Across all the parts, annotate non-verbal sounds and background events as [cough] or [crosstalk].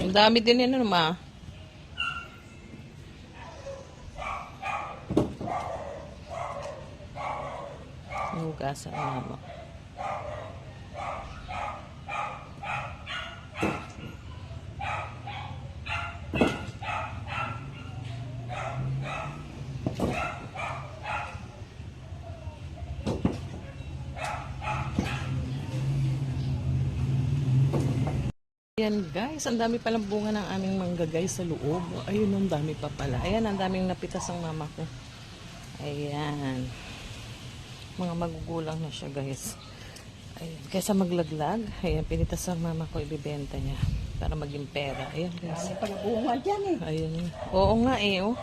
Ang dami din yan, ano, ma? Hugasan na mo. Ayan guys, ang dami palang bunga ng aming mangga guys sa loob. Ayun, ang dami pa pala. Ayan, ang daming napitas ang mama ko. Ayan. Mga magugulang na siya guys. Ayan, kaysa maglaglag, ayan, pinitas ang mama ko, ibibenta niya para maging pera. Ayan guys. May pagbunga dyan eh. Ayun. Oo nga eh, oh.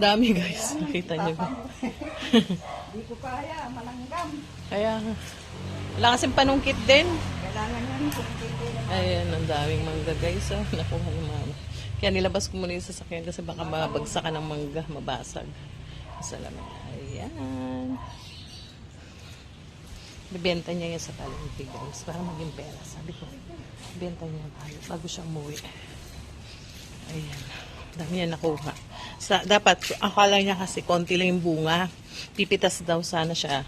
Dami guys, nakita niyo ba? [laughs] Di ko kaya, malanggam. Kaya, wala kasing panungkit din. Kailangan yan kung hindi na. Ayan, ang daming mangga guys. Oh. Nakuha ni mama. Kaya nilabas ko muna yung sasakyan kasi baka mabagsakan ng mangga, mabasag. Salamat. Ayan. Bibenta niya yan sa palengke guys para maging pera. Sabi ko, benta niya tayo bago siya umuwi. Ayan. Dami niya nakuha. Sa, dapat, akala niya kasi konti lang yung bunga. Pipitas daw sana siya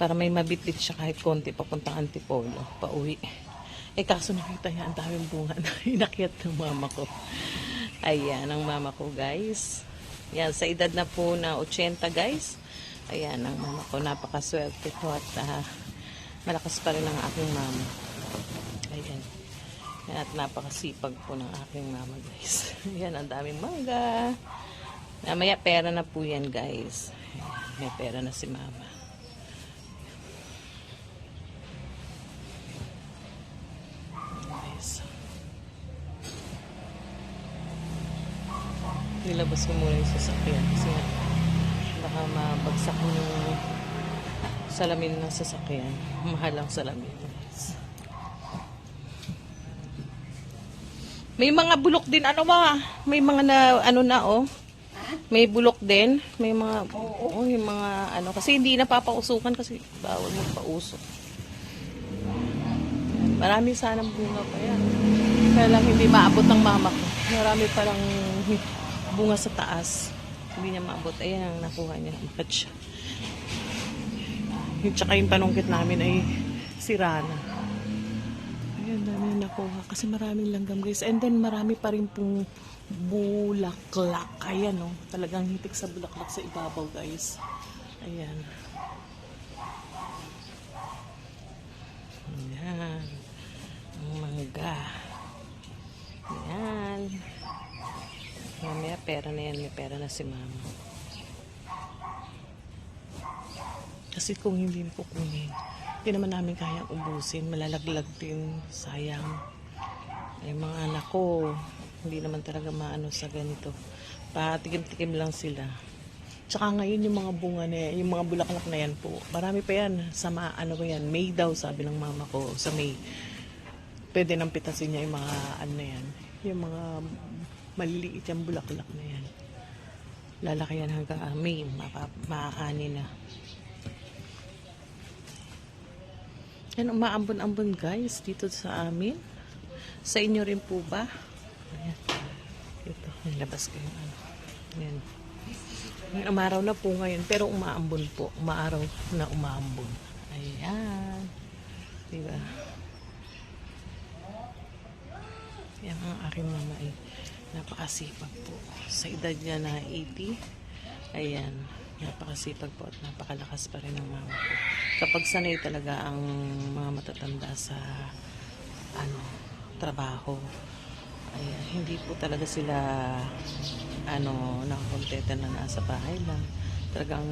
para may mabitbit siya kahit konti papuntang Antipolo, pauwi. Eh kaso nakita niya ang daming bunga na [laughs] inakyat ng mama ko. Ayan, ang mama ko guys. Yan, sa edad na po na 80 guys. Ayan, ang mama ko. Napakaswerte ko at ah, malakas pa rin ang aking mama. Ayan. Yan, at napakasipag po ng aking mama guys. [laughs] Yan, ang daming mangga. Namaya pera na po yan guys. Ayan, may pera na si mama. Guys. Nilabas ko muna yung sasakyan kasi baka mabagsak mo yung salamin ng sasakyan. [laughs] Mahal ang salamin. May mga bulok din ano ba? May mga na ano na oh. May bulok din, may mga oo, yung mga ano kasi hindi napapausukan kasi bawal magpausok. Marami sanang bunga pa yan. Kaya lang hindi maabot ng mama ko. Marami parang bunga sa taas. Hindi niya maabot. Ayan ang nakuha niya. Siya. Yung tsaka yung panungkit namin ay sira na. Ayan, dami na nakuha. Kasi maraming langgam guys. And then marami pa rin pong bulaklak. Ayan oh. Talagang hitik sa bulaklak sa ibabaw guys. Ayan. Ayan. Ang mangga. Ayan. Mamaya pera na yan. May pera na si mama. Kasi kung hindi po kunin, hindi naman namin kayang ubusin. Malalaglag din. Sayang. Ay mga anak ko, hindi naman talaga maano sa ganito. Patikim-tikim lang sila. Tsaka ngayon yung mga bunga na yan, yung mga bulaklak na yan po. Marami pa yan. Sa ma, ano ba yan, May daw sabi ng mama ko. Sa May. Pwede nang pitasin niya yung mga ano na yan. Yung mga maliliit yung bulaklak na yan. Lalaki yan hanggang ah, May. Maaani na. Yan, umaambon-ambon guys dito sa amin. Sa inyo rin po ba? Ayan. Ito, nilabas ko yung ano. May umaraw na po ngayon, pero umaambon po. Umaaraw na umaambon. Ayan. Diba? Yan ang aking mama ay napakasipag po. Sa edad niya na 80, ayan, napakasipag po at napakalakas pa rin ng mama ko. Kapag sanay talaga ang mga matatanda sa ano, trabaho, ayan, hindi po talaga sila ano, nakakontenta na nasa bahay lang. Talagang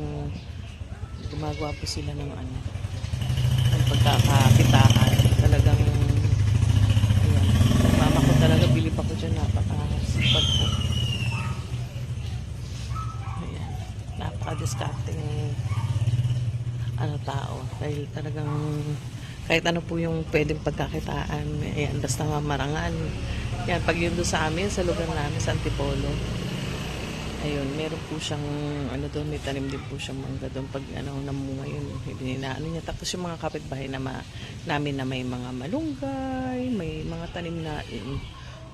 gumagawa po sila ng ano, ng pagkakakitaan. Talagang Ayan. Mama ko talaga, bilib ako dyan. Napaka-sipag po. Ayan. Napaka-discarding ano tao. Dahil talagang kahit ano po yung pwedeng pagkakitaan. Ayan, basta marangal. Yan, pag yun doon sa amin, sa lugar namin, sa Antipolo. Ayun, meron po siyang, ano doon, may tanim din po siyang mangga doon. Pag ano, namunga yun, ibininaano niya. Tapos yung mga kapitbahay na ma, namin na may mga malunggay, may mga tanim na, yung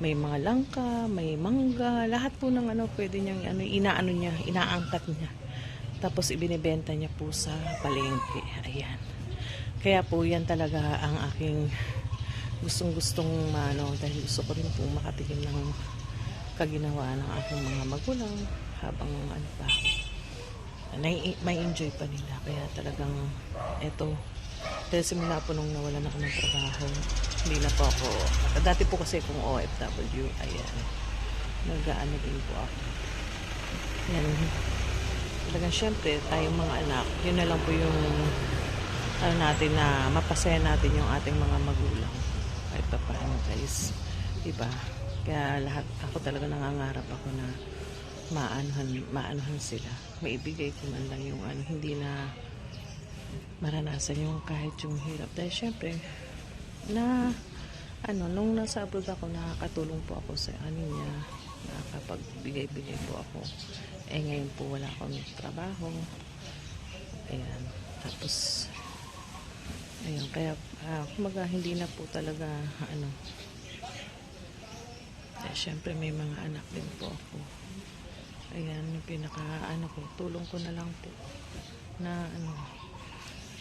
may mga langka, may mangga, lahat po ng ano pwede niyang ano, inaano niya, inaangkat niya. Tapos ibinebenta niya po sa palengke. Ayan. Kaya po yan talaga ang aking gustong-gustong ano, dahil gusto ko rin po makatikim ng kaginawa ng aking mga magulang habang ano pa. Nai- may enjoy pa nila. Kaya talagang eto dahil simula po nung nawala na ako ng trabaho hindi na po ako dati po kasi kung OFW ayan. Nag-ano din po ako. Yan talagang syempre tayong mga anak yun na lang po yung ano natin na mapasaya natin yung ating mga magulang. Kahit pa paano guys. Diba? Kaya lahat ako talaga nangangarap ako na maanuhan, maanuhan sila. Maibigay ko man lang yung ano hindi na maranasan yung kahit yung hirap. Dahil syempre na ano nung nasa abroad ako nakakatulong po ako sa kanya nakakapagbigay-bigay po ako. Eh ngayon po wala akong trabaho. Ayan. Tapos ayun kaya uh, kumaga hindi na po talaga ano. Eh, syempre may mga anak din po ako. Ayan yung pinaka ano ko tulong ko na lang po na ano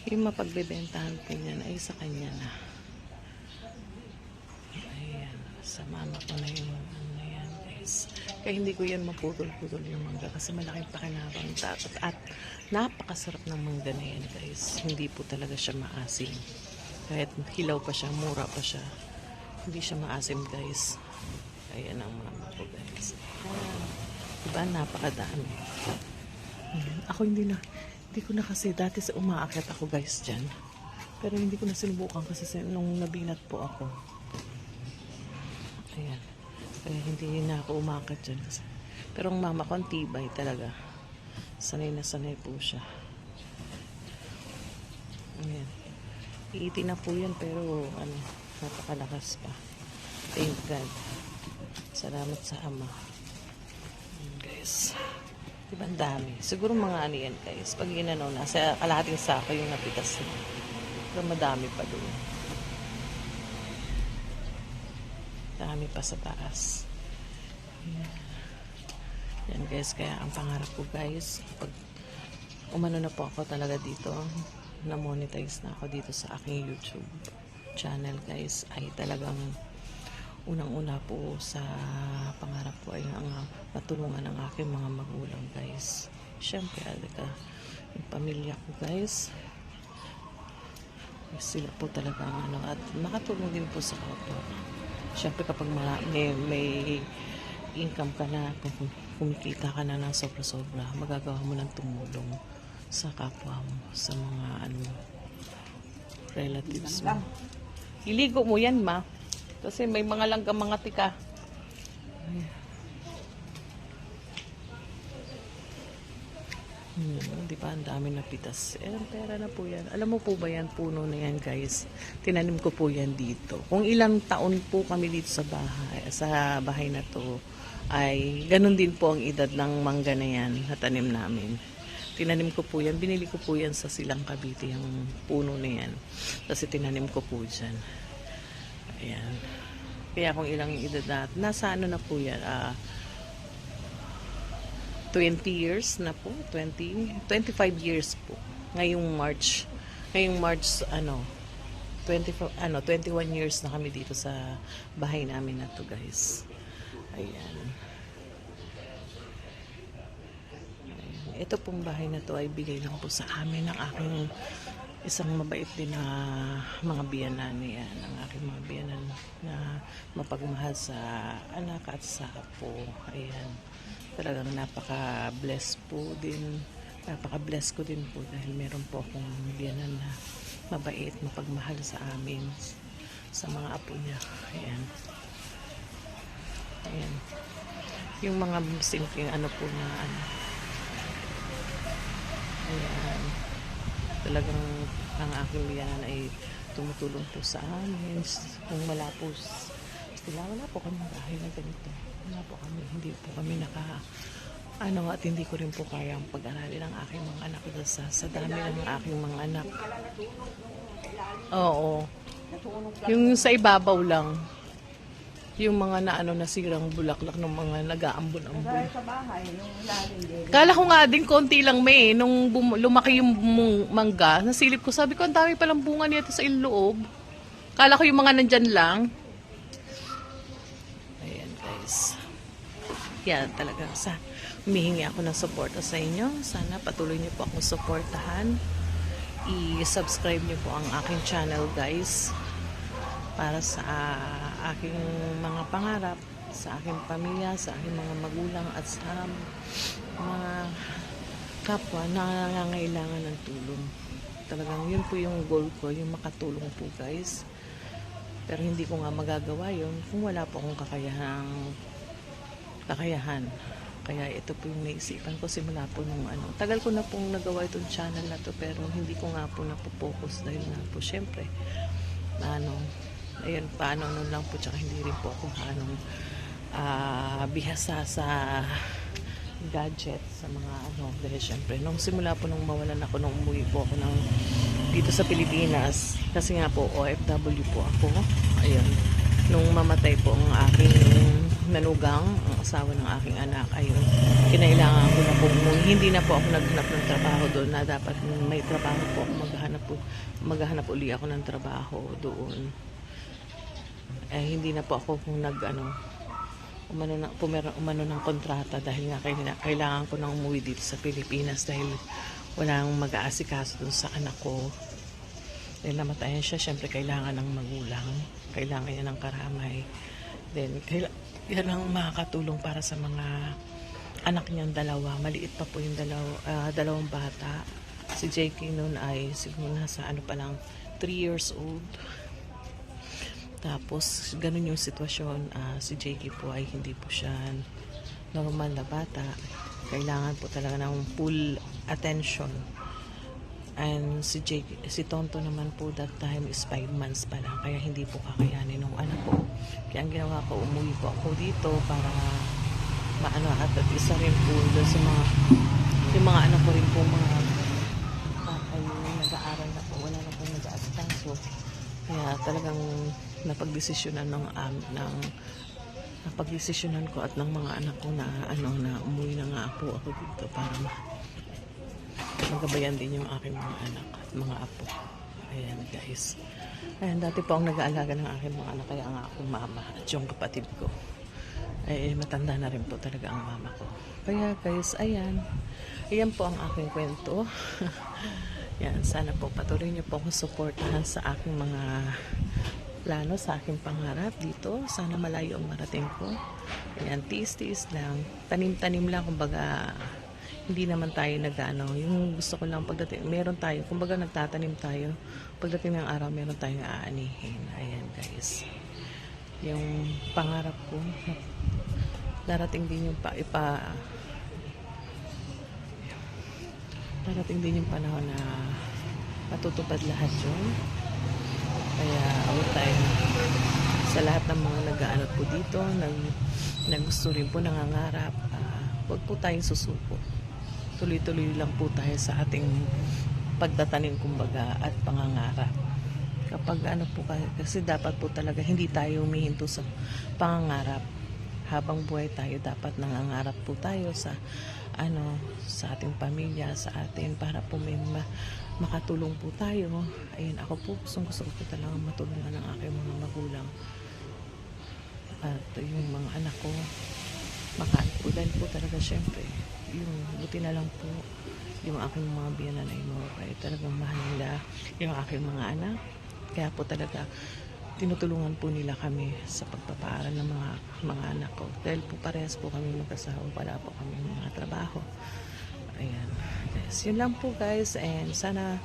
yung mapagbebentahan ko niyan ay sa kanya na. Ayan sa mama ko na yung guys kaya hindi ko yan maputol-putol yung mangga kasi malaking pakinabang at, at napakasarap ng mangga na yan guys. Hindi po talaga siya maasim. Kahit hilaw pa siya mura pa siya hindi siya maasim guys. Ayan ang mama ko guys. Ayan. diba? Napakadami. Ayan. ako hindi na hindi ko na kasi dati sa umaakyat ako guys dyan. Pero hindi ko na sinubukan kasi nung nabinat po ako. Ayan kaya hindi na ako umakyat dyan pero ang mama ko ang tibay talaga sanay na sanay po siya ayan iiti na po yan pero ano napakalakas pa thank God salamat sa ama guys Diba ang dami? Siguro mga ano yan guys. Pag inano na, sa kalahating sako yung napitas na. Pero madami pa doon. Dami pa sa taas. Yan. Guys, kaya ang pangarap ko guys, pag umano na po ako talaga dito, na-monetize na ako dito sa aking YouTube channel guys, ay talagang unang-una po sa pangarap ko ay ang matulungan ng aking mga magulang guys. Siyempre, alika, yung pamilya ko guys, sila po talaga ang ano, at makatulong din po sa kapwa. Siyempre kapag mara, may, may income ka na, kung kumikita ka na ng sobra-sobra, magagawa mo ng tumulong sa kapwa mo, sa mga ano, relatives mo. Iligo mo yan, ma. Kasi may mga langga mga tika. Hmm, di ba ang dami na pitas? Eh, ang pera na po yan. Alam mo po ba yan, puno na yan guys? Tinanim ko po yan dito. Kung ilang taon po kami dito sa bahay, sa bahay na to, ay ganun din po ang edad ng mangga na yan na tanim namin. Tinanim ko po yan. Binili ko po yan sa Silang Cavite, yung puno na yan. Kasi tinanim ko po dyan. Ayan. Kaya kung ilang edad na, nasa ano na po yan, ah, 20 years na po, 20, 25 years po. Ngayong March, ngayong March, ano, 24, ano, 21 years na kami dito sa bahay namin na to guys. Ayan. Ito pong bahay na to ay bigay lang po sa amin ng aking isang mabait din na mga biyanan niya, ng aking mga biyanan na mapagmahal sa anak at sa apo. Ayan. Talagang napaka-bless po din. Napaka-bless ko din po dahil meron po akong biyanan na mabait, mapagmahal sa amin, sa mga apo niya. Ayan. Ayan. Yung mga simpleng ano po na ano. Ayan. Talagang ang aking biyanan ay tumutulong po sa amin. Kung wala po sila, wala po kami bahay na ganito. Wala po kami, hindi po kami naka ano at hindi ko rin po kaya ang pag-aralin ng aking mga anak dahil sa, sa dami ng aking mga anak. Oo. Yung sa ibabaw lang. yung mga na ano nasirang bulaklak ng mga nag-aambon-ambon. Sa bahay, yung lalim din. Kala ko nga din konti lang may nung bum- lumaki yung mangga, nasilip ko, sabi ko ang dami palang bunga nito sa iloob. Kala ko yung mga nandyan lang. Ayan guys. Yan talaga sa humihingi ako ng suporta sa inyo. Sana patuloy niyo po akong suportahan. I-subscribe niyo po ang aking channel guys para sa aking mga pangarap, sa aking pamilya, sa aking mga magulang at sa mga kapwa na nangangailangan ng tulong. Talagang yun po yung goal ko, yung makatulong po guys. Pero hindi ko nga magagawa yun kung wala po akong kakayahang kakayahan. Kaya ito po yung naisipan ko simula po nung ano. Tagal ko na pong nagawa itong channel na to pero hindi ko nga po napopokus dahil nga po syempre ano, ayun, paano nun lang po tsaka hindi rin po ako anong ah bihasa sa gadget sa mga ano dahil syempre nung simula po nung mawalan ako nung umuwi po ako ng dito sa Pilipinas kasi nga po OFW po ako ayun nung mamatay po ang aking nanugang ang asawa ng aking anak ayun kinailangan ko na po hindi na po ako naghanap ng trabaho doon na dapat may trabaho po ako maghanap po maghanap uli ako ng trabaho doon eh hindi na po ako kung nag ano umano na, pumero, umano ng kontrata dahil nga kaila- kailangan ko nang umuwi dito sa Pilipinas dahil walang mag-aasikaso dun sa anak ko. Dahil namatayan siya, syempre kailangan ng magulang. Kailangan niya ng karamay. Then, kaila- yan ang makakatulong para sa mga anak niyang dalawa. Maliit pa po yung dalaw, ah, dalawang bata. Si JK noon ay siguro nasa ano pa lang, 3 years old. Tapos, ganun yung sitwasyon. Ah, si JK po ay hindi po siya normal na bata. Kailangan po talaga ng full attention. And si JK, si Tonto naman po that time is 5 months pa lang. Kaya hindi po kakayanin ng anak ko. Kaya ang ginawa ko, umuwi po ako dito para maano at at isa rin po doon sa mga yung mga anak ko rin po mga ay nag-aaral na po. Wala na po nag-aastanso. Kaya talagang napagdesisyonan ng um, ng napagdesisyonan ko at ng mga anak ko na ano na umuwi na nga po ako dito para ma- magabayan din yung aking mga anak at mga apo. Ayan guys. Ayan, dati po ang nag-aalaga ng aking mga anak kaya nga ako mama at yung kapatid ko. Eh, matanda na rin po talaga ang mama ko. Kaya guys, ayan. Ayan po ang aking kwento. [laughs] Yan, sana po patuloy niyo po akong suportahan sa aking mga plano, sa aking pangarap dito. Sana malayo ang marating ko. Ayan, tiis-tiis lang. Tanim-tanim lang, kumbaga, hindi naman tayo nag-ano. Yung gusto ko lang pagdating, meron tayo, kumbaga nagtatanim tayo. Pagdating ng araw, meron tayong aanihin. Ayan, guys. Yung pangarap ko, darating din yung pa, ipa, darating din yung panahon na matutupad lahat yun. Kaya huwag tayo sa lahat ng mga nag-ano po dito, nag, na gusto rin po nangangarap, ah, huwag po tayong susuko. Tuloy-tuloy lang po tayo sa ating pagtatanim kumbaga at pangangarap. Kapag ano po ka- kasi dapat po talaga hindi tayo humihinto sa pangangarap. Habang buhay tayo dapat nangangarap po tayo sa ano sa ating pamilya, sa atin para po may ma- makatulong po tayo. Ayun, ako po gustong gusto ko talaga matulungan ng aking mga magulang at yung mga anak ko makain po dahil po talaga syempre yung buti na lang po yung aking mga biyanan ay ay talagang mahal nila yung aking mga anak kaya po talaga tinutulungan po nila kami sa pagpapaaral ng mga mga anak ko dahil po parehas po kami magkasawa wala po kami mga trabaho ayan yes, yun lang po guys and sana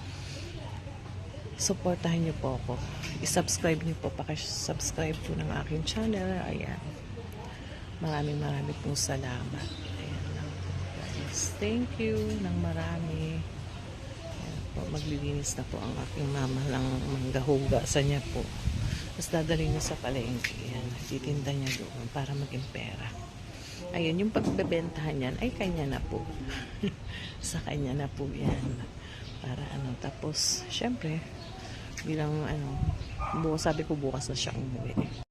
supportahan niyo po ako. I-subscribe niyo po, pakisubscribe po ng aking channel. Ayan. Maraming maraming pong salamat. Guys. Thank you ng marami. Ayan po, maglilinis na po ang aking mama ng manggahuga sa niya po. Tapos dadalhin niya sa palengke. Ayan, titinda niya doon para maging pera. Ayun, yung pagbebentahan niyan ay kanya na po. [laughs] sa kanya na po yan. Para ano, tapos, syempre, bilang ano, bukas, sabi ko bukas na siya umuwi.